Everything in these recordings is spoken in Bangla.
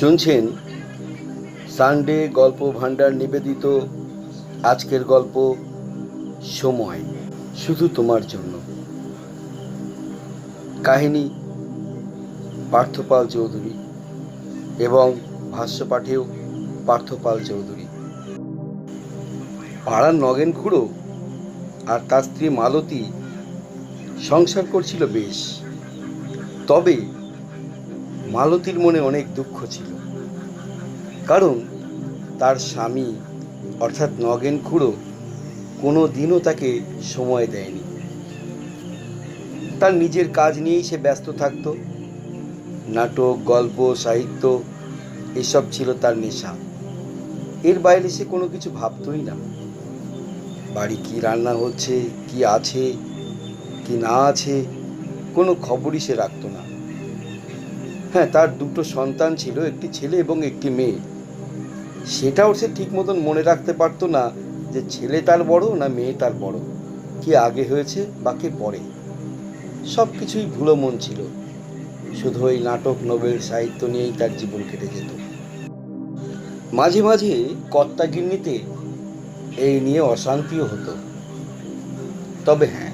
শুনছেন সানডে গল্প ভাণ্ডার নিবেদিত আজকের গল্প সময়, শুধু তোমার জন্য। কাহিনী পার্থপাল চৌধুরী এবং ভাষ্য পাঠেও পার্থপাল চৌধুরী। পাড়ার নগেন খুড়ো আর তার স্ত্রী মালতী সংসার করছিল বেশ। তবে মালতীর মনে অনেক দুঃখ ছিল। কারণ তার স্বামী, অর্থাৎ নগেন খুড়ো, কোনো দিনও তাকে সময় দেয়নি। তার নিজের কাজ নিয়েই সে ব্যস্ত থাকতো। নাটক, গল্প, সাহিত্য, এসব ছিল তার নেশা। এর বাইরে সে কোনো কিছু ভাবতই না। বাড়ি কি রান্না হচ্ছে, কি আছে, কি না আছে, কোনো খবরই সে রাখতো না। হ্যাঁ তার দুটো সন্তান ছিল, একটি ছেলে এবং একটি মেয়ে। সেটাও সে ঠিক মতন মনে রাখতে পারতো না যে ছেলে তার বড় না মেয়ে তার বড়। কি আগে হয়েছে, বা কে পরে। সব কিছুই ভুলো মন ছিল। শুধু ওই নাটক, নোবেল, সাহিত্য নিয়েই তার জীবন কেটে যেত। মাঝে মাঝে কর্তাগিন্নিতে এই নিয়ে অশান্তিও হতো। তবে হ্যাঁ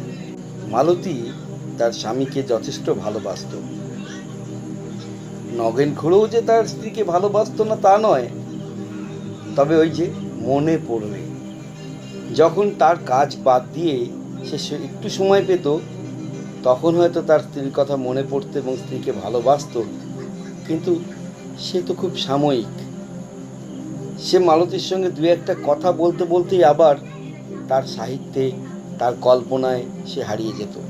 মালতী তার স্বামীকে যথেষ্ট ভালোবাসত। নগেন খুঁড়েও যে তার স্ত্রীকে ভালোবাসতো না তা নয়। তবে ওই যে মনে পড়বে। যখন তার কাজ বাদ দিয়ে সে একটু সময় পেত, তখন হয়তো তার স্ত্রীর কথা মনে পড়তো এবং স্ত্রীকে ভালোবাসতো। কিন্তু সে তো খুব সাময়িক। সে মালতীর সঙ্গে দু একটা কথা বলতে বলতেই আবার তার সাহিত্যে, তার কল্পনায় সে হারিয়ে যেত।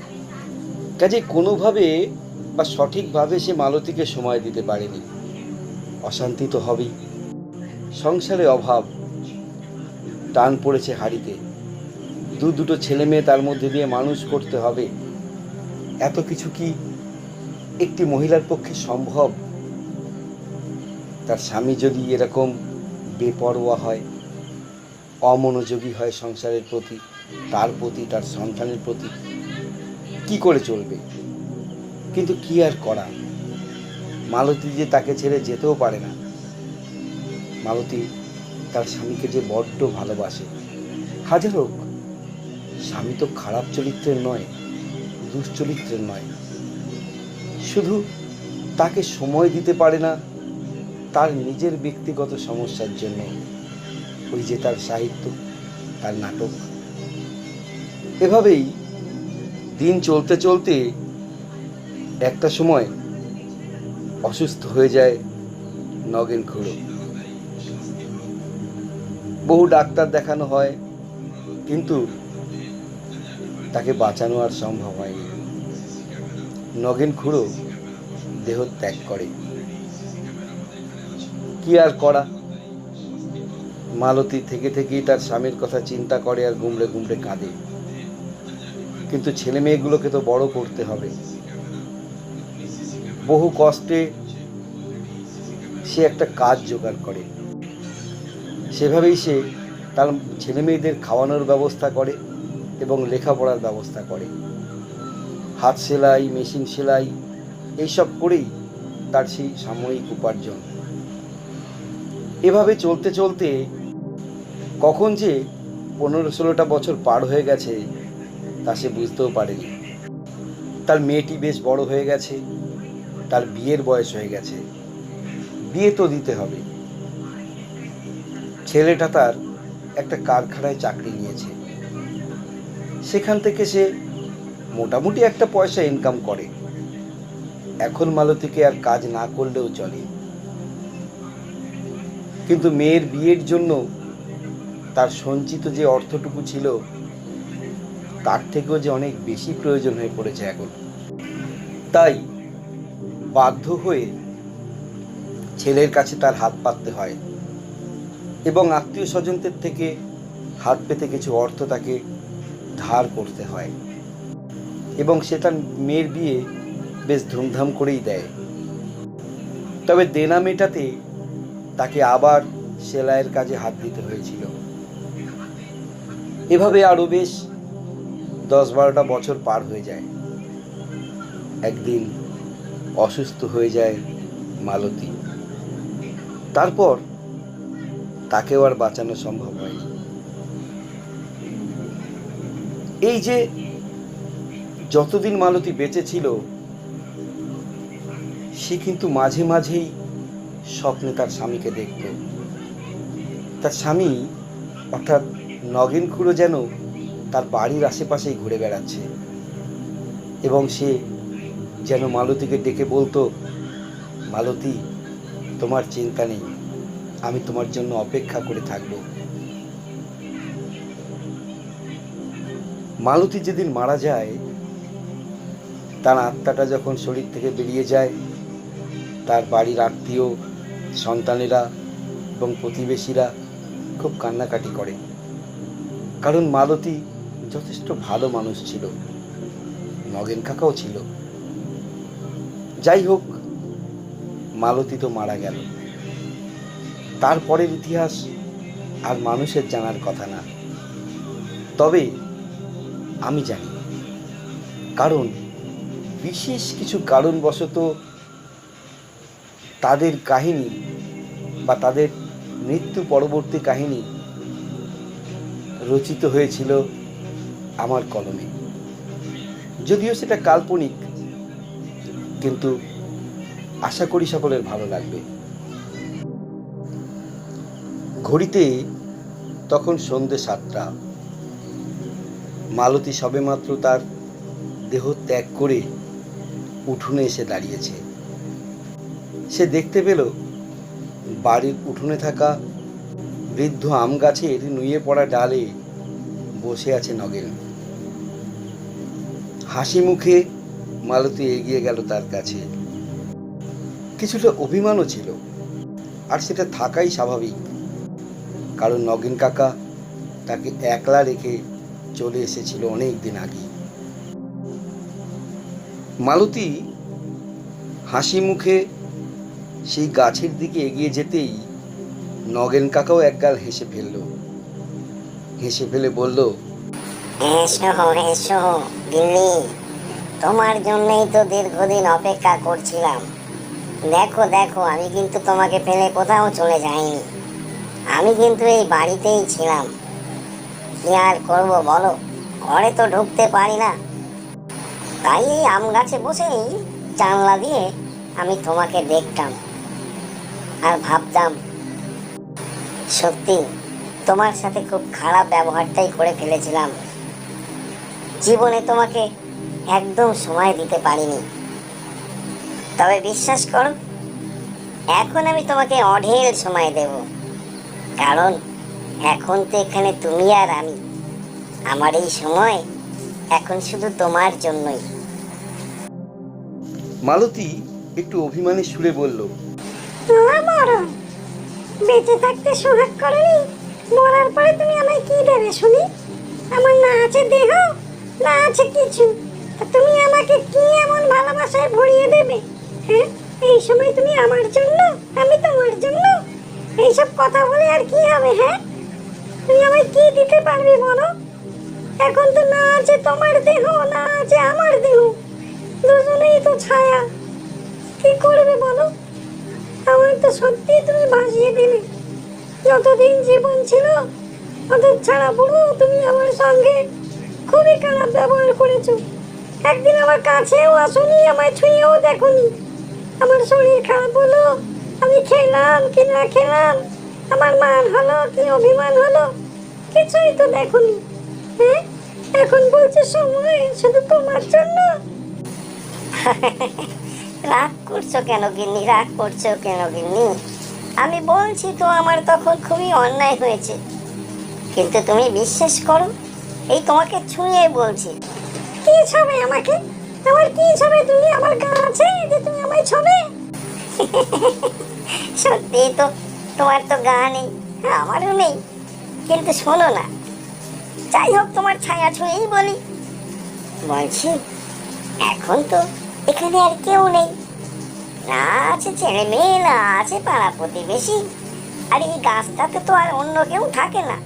কাজে কোনোভাবে বা সঠিকভাবে সে মালতীকে সময় দিতে পারেনি। অশান্তি তো হবেই। সংসারে অভাব। টান পড়েছে হাড়িতে। দু দুটো ছেলে মেয়ে তার মধ্যে দিয়ে মানুষ করতে হবে। এত কিছু কি একটি মহিলার পক্ষে সম্ভব? তার স্বামী যদি এরকম বেপরোয়া হয়, অমনোযোগী হয় সংসারের প্রতি, তার প্রতি, তার সন্তানের প্রতি, কি করে চলবে? কিন্তু কি আর করা? মালতী যে তাকে ছেড়ে যেতেও পারে না। মালতী তার স্বামীকে যে বড্ড ভালোবাসে। হাজার হোক, স্বামী তো খারাপ চরিত্রের নয়, দুশ্চরিত্রের নয়। শুধু তাকে সময় দিতে পারে না, তার নিজের ব্যক্তিগত সমস্যার জন্য। ওই যে তার সাহিত্য, তার নাটক। এভাবেই দিন চলতে চলতে একটা সময় অসুস্থ হয়ে যায় নগেন খুঁড়ো। বহু ডাক্তার দেখানো হয়, কিন্তু তাকে বাঁচানো আর সম্ভব হয়নি। নগেন খুঁড়ো দেহ ত্যাগ করে। কি আর করা? মালতী থেকে থেকেই তার স্বামীর কথা চিন্তা করে আর গুমড়ে গুমড়ে কাঁদে। কিন্তু ছেলে মেয়েগুলোকে তো বড় করতে হবে। বহু কষ্টে সে একটা কাজ জোগাড় করে। সেভাবেই সে তার ছেলে মেয়েদের খাওয়ানোর ব্যবস্থা করে এবং লেখাপড়ার ব্যবস্থা করে। হাত সেলাই, মেশিন সেলাই, এইসব করেই তার সেই সাময়িক উপার্জন। এভাবে চলতে চলতে কখন যে পনেরো ষোলোটা বছর পার হয়ে গেছে তা সে বুঝতেও পারেনি। তার মেয়েটি বেশ বড় হয়ে গেছে। তার বিয়ের বয়স হয়ে গেছে। বিয়ে তো দিতে হবে। ছেলেটা তার একটা কারখানায় চাকরি নিয়েছে। সেখান থেকে সে মোটামুটি একটা পয়সা ইনকাম করে। এখন মালতীকে আর কাজ না করলেও চলে। কিন্তু মেয়ের বিয়ের জন্য তার সঞ্চিত যে অর্থটুকু ছিল, তার থেকেও যে অনেক বেশি প্রয়োজন হয়ে পড়েছে এখন। তাই বাধ্য হয়ে ছেলের কাছে তার হাত পাততে হয় এবং আত্মীয় স্বজনদের থেকে হাত পেতে কিছু অর্থ তাকে ধার করতে হয় এবং সে তার মেয়ের বিয়ে বেশ ধুমধাম করেই দেয়। তবে দেনা মেটাতে তাকে আবার সেলাইয়ের কাজে হাত দিতে হয়েছিল। এভাবে আরও বেশ দশ বারোটা বছর পার হয়ে যায়। একদিন অসুস্থ হয়ে যায় মালতী। তারপর তাকেও আর বাঁচানো সম্ভব হয়নি। এই যে যতদিন মালতী বেঁচে ছিল, সে কিন্তু মাঝে মাঝেই স্বপ্নে তার স্বামীকে দেখত। তার স্বামী অর্থাৎ নগেন খুঁড়ো যেন তার বাড়ির আশেপাশেই ঘুরে বেড়াচ্ছে এবং সে যেন মালতীকে ডেকে বলতো, মালতী, তোমার চিন্তা নেই, আমি তোমার জন্য অপেক্ষা করে থাকব। মালতী যেদিন মারা যায়, তার আত্মাটা যখন শরীর থেকে বেরিয়ে যায়, তার বাড়ির আত্মীয়, সন্তানেরা এবং প্রতিবেশীরা খুব কান্নাকাটি করে। কারণ মালতী যথেষ্ট ভালো মানুষ ছিল, নগেন কাকাও ছিল। যাই হোক, মালতী তো মারা গেল। তারপরের ইতিহাস আর মানুষের জানার কথা না। তবে আমি জানি, কারণ বিশেষ কিছু কারণবশত তাদের কাহিনী বা তাদের মৃত্যু পরবর্তী কাহিনী রচিত হয়েছিল আমার কলমে। যদিও সেটা কাল্পনিক কিন্তু আশা করি সকলের ভালো লাগবে। ঘড়িতে তখন সন্ধে সাতটা। মালতী সবেমাত্র তার দেহ ত্যাগ করে উঠোনে এসে দাঁড়িয়েছে। সে দেখতে পেল বাড়ির উঠোনে থাকা বৃদ্ধ আম গাছের নুয়ে পড়া ডালে বসে আছে নগেন। হাসি মুখে মালতী এগিয়ে গেল তার কাছে। কিছুটা অভিমানও ছিল, আর সেটা থাকাই স্বাভাবিক। কারণ নগেন কাকা তাকে একলা রেখে চলে এসেছিল অনেক দিন আগে। মালতী হাসি মুখে সেই গাছের দিকে এগিয়ে যেতেই নগেন কাকাও একগাল হেসে ফেলল। হেসে ফেলে বলল এসো এসো গিন্নি। তোমার জন্যই তো দীর্ঘদিন অপেক্ষা করছিলাম। দেখো দেখো, আমি কিন্তু তোমাকে ফেলে কোথাও চলে যাইনি। আমি কিন্তু এই বাড়িতেই ছিলাম। কি আর করব বলো? ঘরে তো ঢুকতে পারি না। তাই এই আম গাছে বসেই জানলা দিয়ে আমি তোমাকে দেখতাম আর ভাবতাম, সত্যি তোমার সাথে খুব খারাপ ব্যবহারটাই করে ফেলেছিলাম। জীবনে তোমাকে একদম সময় দিতে পারিনি। তবে বিশ্বাস করো এখন আমি তোমাকে অঢেল সময় দেব। কারণ এখন তো এখানে তুমি আর আমি। আমার এই সময় এখন শুধু তোমার জন্যই। মালতী একটু অভিমানের সুরে বলল মরণ বেঁচে থাকতে সোহাগ করেনি। মরার পরে তুমি আমায় কি দেবে শুনি? আমার না আছে দেহ না আছে কিছু। তুমি আমাকে কি এমন ভালোবাসায় ভরিয়ে দেবে? হ্যাঁ? এই সময় তুমি আমার জন্য, আমি তোমার জন্য এইসব কথা বলে আর কি হবে হ্যাঁ? তুমি আমায় কি দিতে পারবে বলো? এখন তো না আছে তোমার দেহ, না আছে আমার দেহ। দুজনেই তো ছায়া। কি করবে বলো? আমার তো সত্যি তুমি ভাসিয়ে দিলে। যতদিন জীবন ছিল অত ছাড়া পুরো তুমি আমার সঙ্গে খুবই খারাপ ব্যবহার করেছ। একদিন আমার কাছেও আসুনি, আমায় ছুঁয়েও দেখনি। আমার শরীর খারাপ হলো, আমি খেলাম কি না খেলাম, আমার মান হলো কি অভিমান হলো, কিছুই তো দেখনি। হ্যাঁ এখন বলছে সময়, শুধু তোমার জন্য। রাগ করছ কেন গিন্নি? রাগ করছ কেন গিন্নি? আমি বলছি তো, আমার তখন খুবই অন্যায় হয়েছে। কিন্তু তুমি বিশ্বাস করো, এই তোমাকে ছুঁয়ে বলছি। কি ছবে আমাকে? আমার কি ছবে? তুমি আমার গা আছে যে তুমি আমায় ছবে? সত্যি তো, তোমার তো গা নেই আমারও নেই। কিন্তু শোনো না। যাই হোক, তোমার ছায়া ছুঁয়েই বলি। বলছি, এখন তো এখানে আর কেউ নেই। না আছে ছেলে মেয়ে না আছে পাড়া প্রতিবেশী। আর এই গাছটাতে তো আর অন্য কেউ থাকে না।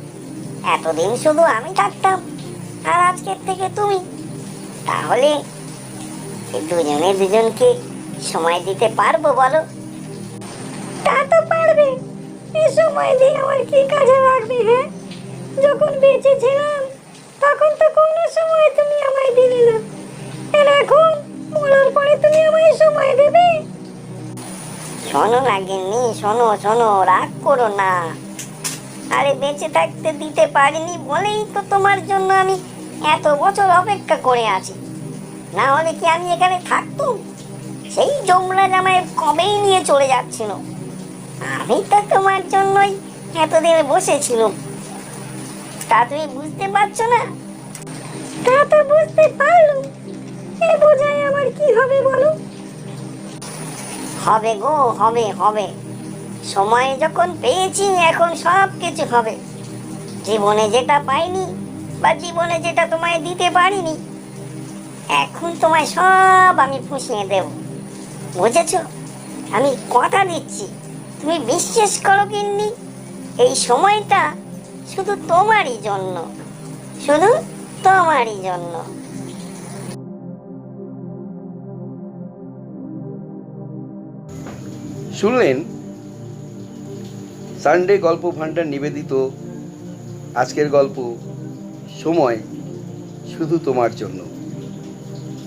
এতদিন শুধু আমি থাকতাম। আর আজকের থেকে তুমি তাহলে দুজনে দুজনকে সময় দিতে পারব বলো? তা তো পারবে। এই সময় দিয়ে আমার কি কাজে লাগবে হ্যাঁ যখন বেঁচে ছিলাম তখন তো কোনো সময় তুমি আমায় দিলে না। আর এখন মরার পরে তুমি আমায় সময় দেবে। শোনো না গিন্নি শোনো শোনো রাগ করো না। আরে বেঁচে থাকতে দিতে পারিনি বলেই তো তোমার জন্য আমি এত বছর অপেক্ষা করে আছি। না হলে কি আমি এখানে থাকতুম? সেই জমরা জামাই কবেই নিয়ে চলে যাচ্ছিল। আমি তো তোমার জন্যই এতদিন বসেছিলাম। তা তুমি বুঝতে পারছ না? তা তো বুঝতে পারলুম। এ বোঝায় আমার কি হবে বলো? হবে গো, হবে হবে। সময় যখন পেয়েছি, এখন সব কিছু হবে। জীবনে যেটা পাইনি বা জীবনে যেটা তোমায় দিতে পারিনি, এখন তোমায় সব আমি পুষিয়ে দেব। বুঝেছ? আমি কথা দিচ্ছি। তুমি বিশ্বাস করো কিন্নি এই সময়টা শুধু তোমারই জন্য, শুধু তোমারই জন্য। শুনলেন? সানডে গল্প ভান্ডার নিবেদিত, আজকের গল্প সময় শুধু তোমার জন্য।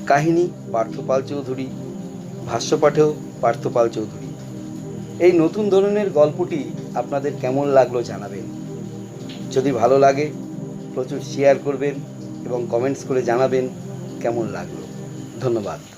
কাহিনী পার্থপাল চৌধুরী, ভাষ্যপাঠেও পার্থপাল চৌধুরী। এই নতুন ধরনের গল্পটি আপনাদের কেমন লাগল জানাবেন। যদি ভালো লাগে, প্রচুর শেয়ার করবেন এবং কমেন্টস করে জানাবেন কেমন লাগল। ধন্যবাদ।